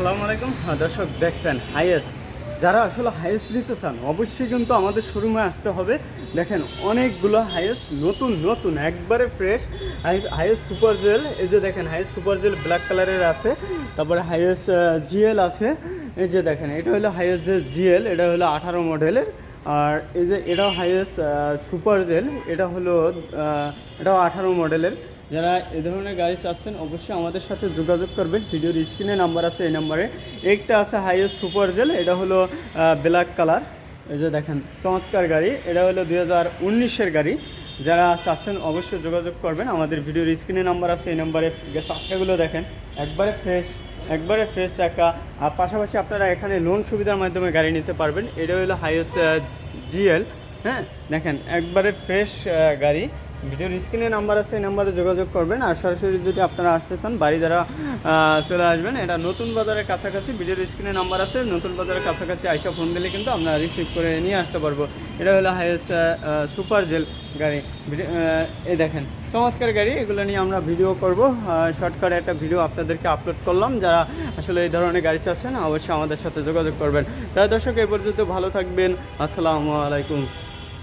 আসসালামু আলাইকুম। হ্যাঁ, দর্শক দেখছেন হাইয়েস্ট। যারা আসলে হাইয়েস্ট নিতে চান অবশ্যই কিন্তু আমাদের শোরুমে আসতে হবে। দেখেন অনেকগুলো হাইয়েস্ট নতুন নতুন একবারে ফ্রেশ হাইয়েস্ট সুপার জেল। এই যে দেখেন হাইয়েস্ট সুপার জেল ব্ল্যাক কালারের আছে। তারপরে হাইয়েস্ট জিএল আছে। এই যে দেখেন এটা হলো হাইয়েস্ট যে জিএল এটা হলো আঠারো মডেলের। আর এই যে এটাও হাইয়েস্ট সুপার জেল। এটা হলো এটাও আঠারো মডেলের। যারা এ ধরনের গাড়ি চাচ্ছেন, অবশ্যই আমাদের সাথে যোগাযোগ করবেন। ভিডিওর স্ক্রিনে নাম্বার আছে এই নাম্বারে। একটা আছে হাইয়েস্ট সুপার জেল, এটা হলো ব্ল্যাক কালার। এই যে দেখেন, চমৎকার গাড়ি। এটা হলো দুই হাজার উনিশের গাড়ি। যারা চাচ্ছেন, অবশ্যই যোগাযোগ করবেন। আমাদের ভিডিওর স্ক্রিনে নাম্বার আছে, এই নাম্বারে চাকাগুলো দেখেন। একবারে ফ্রেশ একবারে ফ্রেশ চাকা। আর পাশাপাশি আপনারা এখানে লোন সুবিধার মাধ্যমে গাড়ি নিতে পারবেন। এটা হলো হাইয়েস্ট জিএল হ্যাঁ? দেখেন, একবারে ফ্রেশ গাড়ি। ভিডিওর স্ক্রিনে নাম্বার আছে, এই নাম্বারে যোগাযোগ করবেন। আর সরাসরি যদি আপনারা আসতে চান, বাড়ি যারা চলে আসবেন, এটা নতুন বাজারের কাছাকাছি, ভিডিওর স্ক্রিনে নাম্বার আছে, নতুন বাজারের কাছাকাছি আইসা ফোন দিলে কিন্তু আমরা রিসিভ করে নিয়ে আসতে পারব। এটা হলো হাইয়েস্ট সুপার জেল গাড়ি। এই দেখেন, চমৎকার গাড়ি, এগুলো নিয়ে আমরা ভিডিও করব। শর্টকাটে একটা ভিডিও আপনাদেরকে আপলোড করলাম। যারা আসলে এই ধরনের গাড়ি চাচ্ছেন, অবশ্যই আমাদের সাথে যোগাযোগ করবেন। তাই দর্শক এই পর্যন্ত ভালো থাকবেন। আসসালামু আলাইকুম।